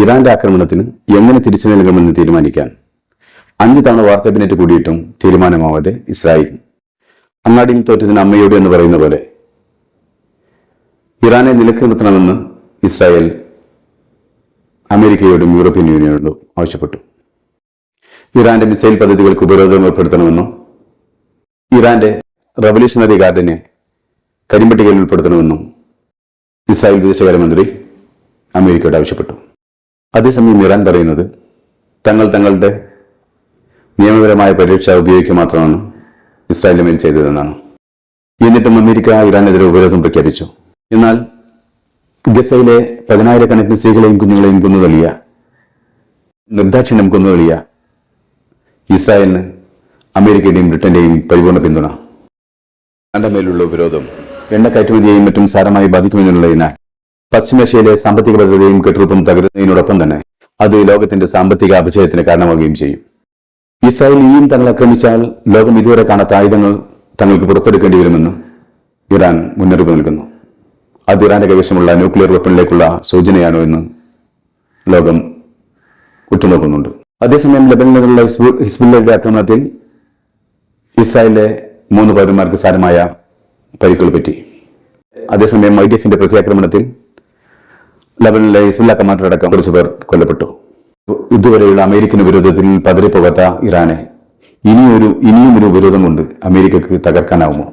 ഇറാന്റെ ആക്രമണത്തിന് എങ്ങനെ തിരിച്ചു നൽകുമെന്ന് തീരുമാനിക്കാൻ അഞ്ച് തവണ വാർ കൂടിയിട്ടും തീരുമാനമാവാതെ ഇസ്രായേൽ. അങ്ങാടിയിൽ തോറ്റതിന് അമ്മയോട് എന്ന് പറയുന്ന പോലെ ഇറാനെ നിലയ്ക്ക് നിർത്തണമെന്ന് ഇസ്രായേൽ അമേരിക്കയോടും യൂറോപ്യൻ യൂണിയനോടും ആവശ്യപ്പെട്ടു. ഇറാന്റെ മിസൈൽ പദ്ധതികൾക്ക് ഉപരോധം ഏർപ്പെടുത്തണമെന്നും ഇറാന്റെ റവല്യൂഷണറി ഗാർഡിനെ കരിമ്പട്ടികയിൽ ഉൾപ്പെടുത്തണമെന്നും ഇസ്രായേൽ വിദേശകാര്യമന്ത്രി അമേരിക്കയോട് ആവശ്യപ്പെട്ടു. അതേസമയം ഇറാൻ പറയുന്നത് തങ്ങൾ തങ്ങളുടെ നിയമപരമായ പരീക്ഷ ഉപയോഗിക്കുക മാത്രമാണ് ഇസ്രായേലിന് മേൽ ചെയ്തതെന്നാണ്. എന്നിട്ടും അമേരിക്ക ഇറാനെതിരെ ഉപരോധം പ്രഖ്യാപിച്ചു. എന്നാൽ ഗസയിലെ പതിനായിരക്കണക്കിന് സ്ത്രീകളെയും കുഞ്ഞുങ്ങളെയും കൊന്നുതള്ളിയ നിർദ്ദാക്ഷിണ്യം കൊന്നുതള്ളിയ ഇസ്രായേലിന് അമേരിക്കയുടെയും ബ്രിട്ടന്റെയും പരിപൂർണ പിന്തുണ. ഇറാന്റെ മേലുള്ള ഉപരോധം എണ്ണ കയറ്റുമതിയെയും മറ്റും സാരമായി ബാധിക്കുമെന്നുള്ളതിനാൽ പശ്ചിമേഷ്യയിലെ സാമ്പത്തിക ഭദ്രതയും കെട്ടുറപ്പും തകരുന്നതിനോടൊപ്പം തന്നെ അത് ലോകത്തിന്റെ സാമ്പത്തിക അപജയത്തിന് കാരണമാവുകയും ചെയ്യും. ഇസ്രായേൽ ഇനിയും തങ്ങൾ ആക്രമിച്ചാൽ ലോകം ഇതുവരെ കാണാത്ത ആയുധങ്ങൾ തങ്ങൾക്ക് പുറത്തെടുക്കേണ്ടി വരുമെന്ന് ഇറാൻ മുന്നറിയിപ്പ് നൽകുന്നു. അത് ഇറാന്റെ കൈവശമുള്ള ന്യൂക്ലിയർ വെപ്പണിലേക്കുള്ള സൂചനയാണോ എന്ന് ലോകം ഉറ്റുനോക്കുന്നുണ്ട്. അതേസമയം ലബനിലുള്ള ഹിസ്ബു ഹിസ്ബുല്ലയുടെ ആക്രമണത്തിൽ ഇസ്രായേലിലെ മൂന്ന് പൗരന്മാർക്ക് സാരമായ പരിക്കുകൾ പറ്റി. അതേസമയം ഐ ഡി എഫിന്റെ പ്രത്യാക്രമണത്തിൽ ലബനിലെ ഹിസ്ബുല്ല കമാൻഡർ അടക്കം കുറച്ചു പേർ കൊല്ലപ്പെട്ടു. ഇതുവരെയുള്ള അമേരിക്കൻ വിരോധത്തിൽ പതറിപ്പോകാത്ത ഇറാനെ. ഇനിയൊരു ഇനിയും ഒരു വിരോധം കൊണ്ട് അമേരിക്കക്ക് തകർക്കാനാവുമോ?